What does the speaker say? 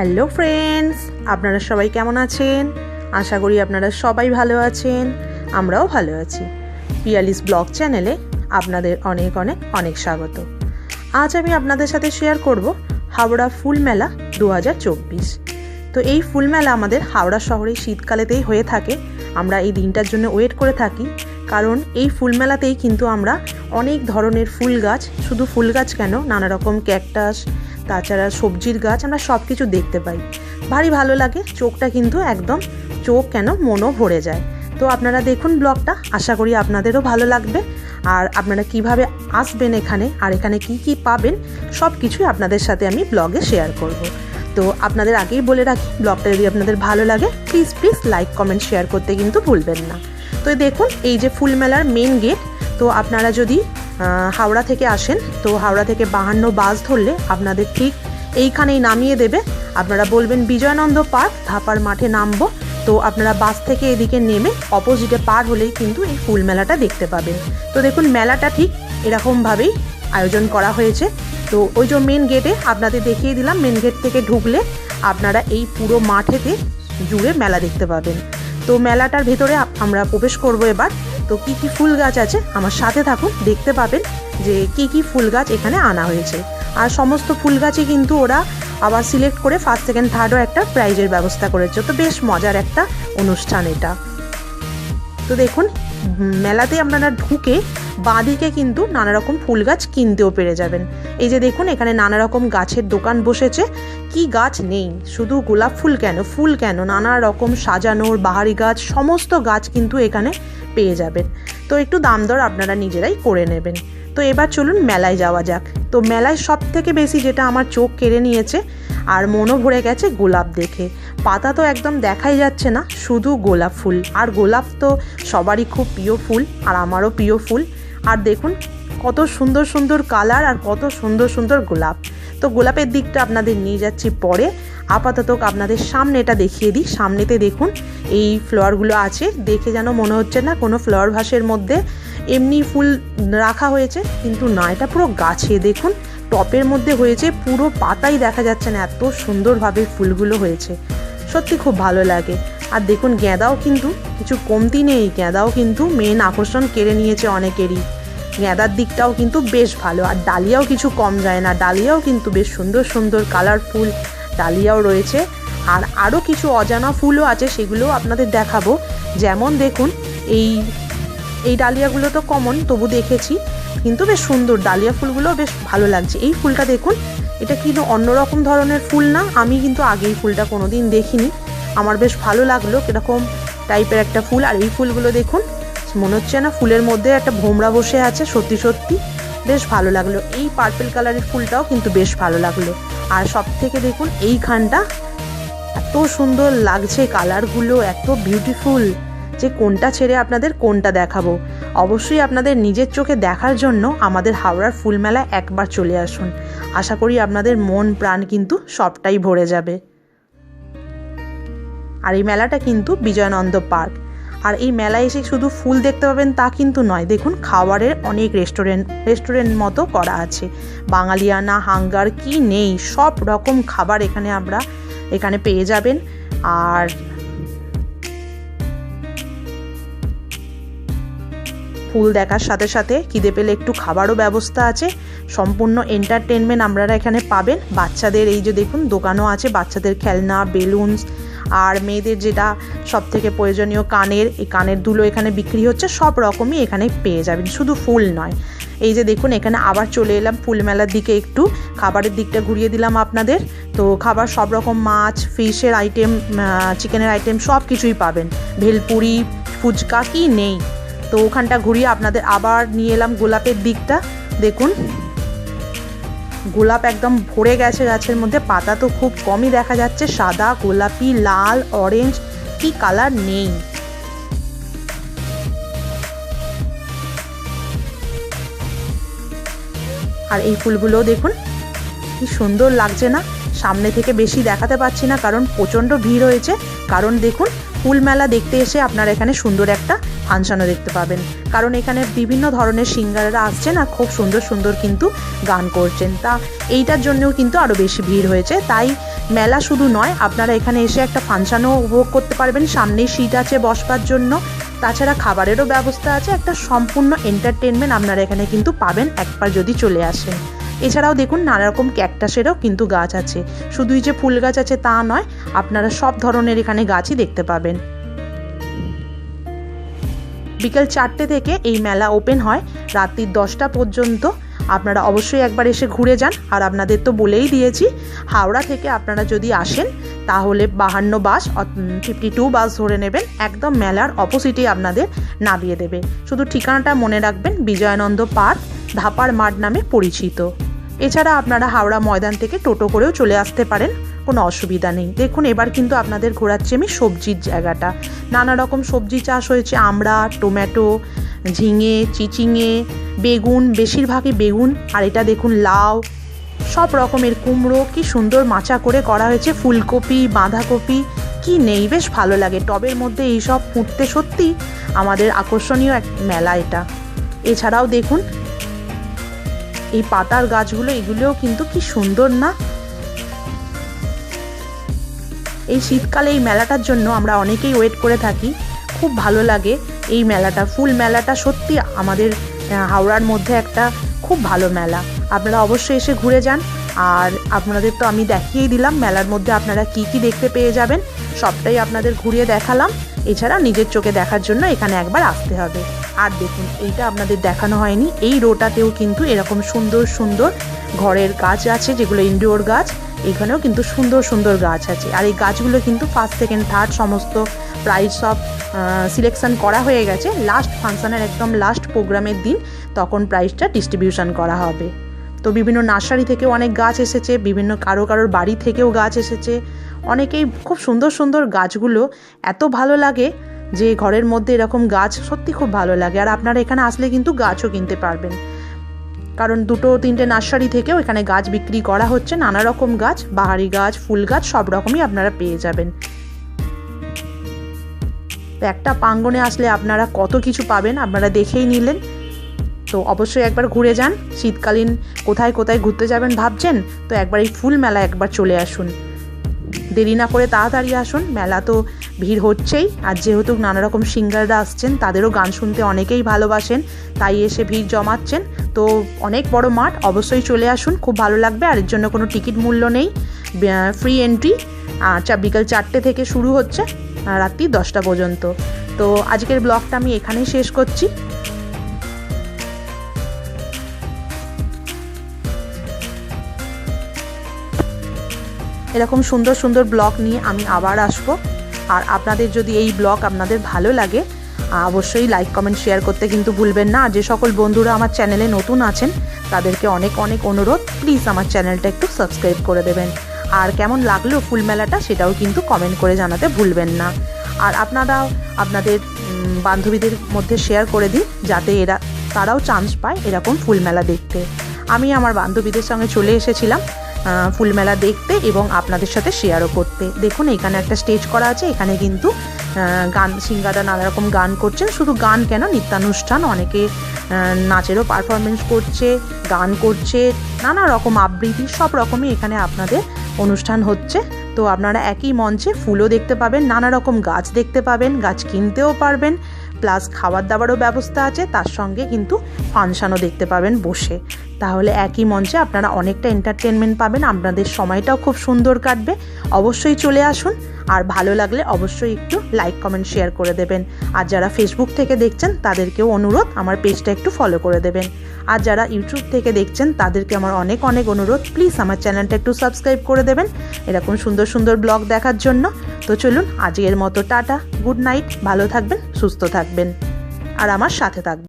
Hello friends, আপনারা সবাই কেমন আছেন? আশা করি আপনারা সবাই ভালো আছেন, আমরাও ভালো আছি। পিয়ালিস ব্লগ চ্যানেলে আপনাদের অনেক অনেক অনেক স্বাগত। আজ আমি আপনাদের সাথে শেয়ার করব হাওড়া ফুল মেলা দু হাজার চব্বিশ। তো এই ফুল মেলা আমাদের হাওড়া শহরে শীতকালেতেই হয়ে থাকে। আমরা এই দিনটার জন্য ওয়েট করে থাকি, কারণ এই ফুল মেলাতেই কিন্তু আমরা অনেক ধরনের ফুল গাছ, শুধু ফুল গাছ কেন, নানা রকম ক্যাকটাস তাছাড়া সবজির গাছ আমরা সব কিছু দেখতে পাই। ভারী ভালো লাগে, চোখটা কিন্তু একদম, চোখ কেন মনও ভরে যায়। তো আপনারা দেখুন ব্লগটা, আশা করি আপনাদেরও ভালো লাগবে। আর আপনারা কীভাবে আসবেন এখানে, আর এখানে কি কি পাবেন সব কিছুই আপনাদের সাথে আমি ব্লগে শেয়ার করব। তো আপনাদের আগেই বলে রাখি, ব্লগটা যদি আপনাদের ভালো লাগে please please like comment share করতে কিন্তু ভুলবেন না। তো দেখুন, এই যে ফুলমেলার মেন গেট তো আপনারা যদি হাওড়া থেকে আসেন। তো হাওড়া থেকে বাহান্ন বাস ধরলে আপনাদের ঠিক এইখানেই নামিয়ে দেবে। আপনারা বলবেন, বিজয়ানন্দ পার্ক, ধাপার মাঠে নামবো। তো আপনারা বাস থেকে এদিকে নেমে অপোজিটে পার হলেই কিন্তু এই ফুল মেলাটা দেখতে পাবেন। তো দেখুন, মেলাটা ঠিক এরকমভাবেই আয়োজন করা হয়েছে। তো ওই যে মেন গেটে আপনাদের দেখিয়ে দিলাম মেন গেট থেকে ঢুকলে আপনারা এই পুরো মাঠেতে জুড়ে মেলা দেখতে পাবেন। তো মেলাটার ভেতরে আমরা প্রবেশ করব এবার। তো কি কি ফুল গাছ আছে আমার সাথে থাকুন, দেখতে পাবেন যে কি কি ফুল গাছ এখানে আনা হয়েছে। আর সমস্ত ফুল গাছই কিন্তু ওরা আবার সিলেক্ট করে ফার্স্ট সেকেন্ড থার্ডও একটা প্রাইজের ব্যবস্থা করেছে। তো বেশ মজার একটা অনুষ্ঠান এটা। তো দেখুন মেলাতে আপনারা ঢুকে বাঁদিকে কিন্তু নানা রকম ফুল গাছ কিনতেও পেরে যাবেন। এই যে দেখুন, এখানে নানা রকম গাছের দোকান বসেছে। কি গাছ নেই? শুধু গোলাপ ফুল কেন? ফুল কেন? নানা রকম সাজানোর বাহারি গাছ, সমস্ত গাছ কিন্তু এখানে পেয়ে যাবেন। তো একটু দাম দর আপনারা নিজেরাই করে নেবেন। তো এবার চলুন মেলায় যাওয়া যাক। তো মেলায় সব থেকে বেশি যেটা আমার চোখ কেড়ে নিয়েছে আর মনও ভরে গেছে গোলাপ দেখে। পাতা তো একদম দেখাই যাচ্ছে না, শুধু গোলাপ ফুল। আর গোলাপ তো সবারই খুব প্রিয় ফুল আর আমারও প্রিয় ফুল। আর দেখুন কত সুন্দর সুন্দর কালার আর কত সুন্দর সুন্দর গোলাপ। তো গোলাপের দিকটা আপনাদের নিয়ে যাচ্ছি পরে। আপাতত আপনাদের সামনে এটা দেখিয়ে দিই। সামনেতে দেখুন এই ফ্লাওয়ারগুলো আছে। দেখে যেন মনে হচ্ছে না কোনো ফ্লাওয়ার ভাসের মধ্যে এমনি ফুল রাখা হয়েছে, কিন্তু না, এটা পুরো গাছে দেখুন। টপের মধ্যে হয়েছে, পুরো পাতাই দেখা যাচ্ছে না, এত সুন্দরভাবে ফুলগুলো হয়েছে। সত্যি খুব ভালো লাগে। আর দেখুন, গেঁদাও কিন্তু কিছু কমতি নেই, গেঁদাও কিন্তু মেন আকর্ষণ কেড়ে নিয়েছে অনেকেরই। গেঁদার দিকটাও কিন্তু বেশ ভালো। আর ডালিয়াও কিছু কম যায় না। ডালিয়াও কিন্তু বেশ সুন্দর সুন্দর কালারফুল ডালিয়াও রয়েছে। আর আরও কিছু অজানা ফুলও আছে, সেগুলোও আপনাদের দেখাবো। যেমন দেখুন, এই এই ডালিয়াগুলো তো কমন তবু দেখেছি। কিন্তু বেশ সুন্দর, ডালিয়া ফুলগুলো বেশ ভালো লাগছে। এই ফুলটা দেখুন, এটা কিন্তু অন্যরকম ধরনের ফুল না? আমি কিন্তু আগে এই ফুলটা কোনোদিন দেখিনি। আমার বেশ ভালো লাগল, কীরকম টাইপের একটা ফুল। আর এই ফুলগুলো দেখুন মনে হচ্ছে না ফুলের মধ্যে একটা ভোমরা বসে আছে, সত্যি সত্যি। বেশ ভালো লাগল। এই পার্পেল কালারের ফুলটাও কিন্তু বেশ ভালো লাগল। আর সব থেকে দেখুন এইখানটা এত সুন্দর লাগছে কালারগুলো এত বিউটিফুল যে কোনটা ছেড়ে আপনাদের কোনটা দেখাবো? অবশ্যই আপনাদের নিজের চোখে দেখার জন্য আমাদের হাওড়ার ফুলমেলা একবার চলে আসুন। আশা করি আপনাদের মন, প্রাণ কিন্তু সবটাই ভরে যাবে। আর এই মেলাটা কিন্তু বিজয়ানন্দ পার্ক। আর এই মেলায় এসে শুধু ফুল দেখতে পাবেন তা কিন্তু নয়। দেখুন, খাবারের অনেক রেস্টুরেন্ট রেস্টুরেন্ট মতো করা আছে। বাঙালিয়ানা, হাঙ্গার, কি নেই, সব রকম খাবার এখানে আমরা এখানে পেয়ে যাবেন। আর ফুল দেখার সাথে সাথে খিদে পেলে একটু খাবারও ব্যবস্থা আছে। সম্পূর্ণ এন্টারটেনমেন্ট আপনারা এখানে পাবেন। বাচ্চাদের এই যে দেখুন, দোকানও আছে। বাচ্চাদের খেলনা, বেলুনস আর মেয়েদের যেটা সব থেকে প্রয়োজনীয় কানের, এই কানের দুলো এখানে বিক্রি হচ্ছে, সব রকমই এখানে পেয়ে যাবেন। শুধু ফুল নয়। এই যে দেখুন, এখানে আবার চলে এলাম ফুল মেলার দিকে একটু। খাবারের দিকটা ঘুরিয়ে দিলাম আপনাদের। তো খাবার সব রকম মাছ, ফিশের আইটেম চিকেনের আইটেম সব কিছুই পাবেন। ভেলপুরি, ফুচকা কি নেই। তো ওখানটা ঘুরিয়ে আপনাদের আবার নিয়ে এলাম গোলাপের দিকটা। দেখুন। গোলাপ একদম ভরে গেছে গাছের মধ্যে, পাতা তো খুব কমই দেখা যাচ্ছে, সাদা, গোলাপি, লাল অরেঞ্জ কি কালার নেই। আর এই ফুলগুলো দেখুন, কি সুন্দর লাগছে না? সামনে থেকে বেশি দেখাতে পাচ্ছি না, কারণ প্রচণ্ড ভিড় হয়েছে। কারণ দেখুন ফুল মেলা দেখতে এসে আপনারা এখানে সুন্দর একটা ফাংশনও দেখতে পাবেন। কারণ এখানে বিভিন্ন ধরনের সিঙ্গাররা আসছেন আর খুব সুন্দর সুন্দর কিন্তু গান করছেন। তা এইটার জন্যও কিন্তু আরও বেশি ভিড় হয়েছে। তাই মেলা শুধু নয়, আপনারা এখানে এসে একটা ফাংশানও উপভোগ করতে পারবেন। সামনেই সিট আছে বসবার জন্য। তাছাড়া খাবারেরও ব্যবস্থা আছে। একটা সম্পূর্ণ এন্টারটেনমেন্ট আপনারা এখানে কিন্তু পাবেন একবার যদি চলে আসেন। এছাড়াও দেখুন নানা রকম ক্যাকটাসেরও কিন্তু গাছ আছে। শুধুই যে ফুল গাছ আছে তা নয়, আপনারা সব ধরনের এখানে গাছই দেখতে পাবেন। বিকেল চারটে থেকে এই মেলা ওপেন হয়, রাত্রি দশটা পর্যন্ত। আপনারা অবশ্যই একবার এসে ঘুরে যান। আর আপনাদের তো বলেই দিয়েছি, হাওড়া থেকে আপনারা যদি আসেন, তাহলে বাহান্ন বাস ফিফটি টু বাস ধরে নেবেন। একদম মেলার অপোজিটেই আপনাদের নামিয়ে দেবে। শুধু ঠিকানাটা মনে রাখবেন, বিজয়ানন্দ পার্ক ধাপার মাঠ নামে পরিচিত। এছাড়া আপনারা হাওড়া ময়দান থেকে টোটো করেও চলে আসতে পারেন, কোনো অসুবিধা নেই। দেখুন, এবার কিন্তু আপনাদের ঘোরাচ্ছি আমি সবজির জায়গাটা। নানা রকম সবজি চাষ হয়েছে, আমড়া, টমেটো, ঝিঙে, চিচিঙে, বেগুন, বেশিরভাগই বেগুন, আর এটা দেখুন লাউ, সব রকমের কুমড়ো, কি সুন্দর মাচা করে করা হয়েছে, ফুলকপি, বাঁধাকপি, কি নেই, বেশ ভালো লাগে। টবের মধ্যে এইসব ফুটতে সত্যি আমাদের আকর্ষণীয় এক মেলা এটা। এছাড়াও দেখুন এই পাতার গাছগুলো, এগুলোও কিন্তু কি সুন্দর না? এই শীতকালে, এই মেলাটার জন্য আমরা অনেকেই ওয়েট করে থাকি। খুব ভালো লাগে এই মেলাটা, ফুল মেলাটা সত্যি আমাদের হাওড়ার মধ্যে একটা খুব ভালো মেলা। আপনারা অবশ্যই এসে ঘুরে যান। আর আপনাদের তো আমি দেখিয়েই দিলাম মেলার মধ্যে আপনারা কি কি দেখতে পেয়ে যাবেন। সবটাই আপনাদের ঘুরিয়ে দেখালাম। এছাড়া নিজের চোখে দেখার জন্য এখানে একবার আসতে হবে। আর দেখুন, এইটা আপনাদের দেখানো হয়নি। এই রোটাতেও কিন্তু এরকম সুন্দর সুন্দর ঘরের গাছ আছে, যেগুলো ইনডোর গাছ, এখানেও কিন্তু সুন্দর সুন্দর গাছ আছে। আর এই গাছগুলো কিন্তু ফার্স্ট সেকেন্ড থার্ড সমস্ত প্রাইজ সব সিলেকশন করা হয়ে গেছে। লাস্ট ফাংশানের একদম লাস্ট প্রোগ্রামের দিন তখন প্রাইজটা ডিস্ট্রিবিউশন করা হবে। তো বিভিন্ন নার্সারি থেকেও অনেক গাছ এসেছে, বিভিন্ন কারও কারোর বাড়ি থেকেও গাছ এসেছে। অনেকেই খুব সুন্দর সুন্দর গাছগুলো এত ভালো লাগে যে ঘরের মধ্যে এরকম গাছ সত্যি খুব ভালো লাগে। আর আপনারা এখানে আসলে কিন্তু গাছও কিনতে পারবেন। কারণ দুটো তিনটে নার্সারি থেকেও এখানে গাছ বিক্রি করা হচ্ছে। নানা রকম গাছ, বাহারি গাছ, ফুল গাছ, সব রকমই আপনারা পেয়ে যাবেন। একটা প্রাঙ্গণে আসলে আপনারা কত কিছু পাবেন আপনারা দেখেই নিলেন। তো অবশ্যই একবার ঘুরে যান। শীতকালীন কোথায় কোথায় ঘুরতে যাবেন ভাবছেন? তো একবার এই ফুল মেলা একবার চলে আসুন। দেরি না করে তাড়াতাড়ি আসুন। মেলা তো ভিড় হচ্ছেই। আর যেহেতু নানা রকম সিঙ্গাররা আসছেন, তাদেরও গান শুনতে অনেকেই ভালোবাসেন, তাই এসে ভিড় জমাচ্ছেন। তো অনেক বড় মাঠ, অবশ্যই চলে আসুন, খুব ভালো লাগবে। আর এর জন্য কোনো টিকিট মূল্য নেই। ফ্রি এন্ট্রি আচ্ছা বিকাল চারটে থেকে শুরু হচ্ছে রাত্রি দশটা পর্যন্ত। তো আজকের ব্লগটা আমি এখানেই শেষ করছি। এরকম সুন্দর সুন্দর ব্লগ নিয়ে আমি আবার আসব। আর আপনাদের যদি এই ব্লগ আপনাদের ভালো লাগে অবশ্যই লাইক কমেন্ট শেয়ার করতে কিন্তু ভুলবেন না। যে সকল বন্ধুরা আমার চ্যানেলে নতুন আছেন, তাদেরকে অনেক অনেক অনুরোধ। প্লিজ আমার চ্যানেলটা একটু সাবস্ক্রাইব করে দেবেন। আর কেমন লাগল ফুল মেলাটা সেটাও কিন্তু কমেন্ট করে জানাতে ভুলবেন না। আর আপনারাও আপনাদের বান্ধবীদের মধ্যে শেয়ার করে দিন, যাতে এরা, তারাও চান্স পায় এরকম ফুল মেলা দেখতে। আমি আমার বান্ধবীদের সঙ্গে চলে এসেছিলাম। ফুলমেলা দেখতে এবং আপনাদের সাথে শেয়ারও করতে। দেখুন, এখানে একটা স্টেজ করা আছে, এখানে কিন্তু গান, সিঙ্গারা নানা রকম গান করছেন। শুধু গান কেন, নিত্যানুষ্ঠান, অনেকে নাচেরও পারফরমেন্স করছে, গান করছে, নানা রকম আবৃত্তি, সব রকমই এখানে আপনাদের অনুষ্ঠান হচ্ছে। তো আপনারা একই মঞ্চে ফুলও দেখতে পাবেন, নানা রকম গাছ দেখতে পাবেন, গাছ কিনতেও পারবেন প্লাস খাবার দাবারও ব্যবস্থা আছে, তার সঙ্গে কিন্তু ফাংশানও দেখতে পাবেন বসে। তাহলে একই মঞ্চে আপনারা অনেকটা এন্টারটেনমেন্ট পাবেন। আপনাদের সময়টাও খুব সুন্দর কাটবে। অবশ্যই চলে আসুন। আর ভালো লাগলে অবশ্যই একটু লাইক কমেন্ট শেয়ার করে দেবেন। আর যারা ফেসবুক থেকে দেখছেন, তাদেরকেও অনুরোধ আমার পেজটা একটু ফলো করে দেবেন। আর যারা ইউটিউব থেকে দেখছেন, তাদেরকে আমার অনেক অনেক অনুরোধ। প্লিজ আমার চ্যানেলটা একটু সাবস্ক্রাইব করে দেবেন। এরকম সুন্দর সুন্দর ব্লগ দেখার জন্য। তো চলুন, আজকের মতো টাটা। গুড নাইট ভালো থাকবেন, সুস্থ থাকবেন। আর আমার সাথে থাকবেন।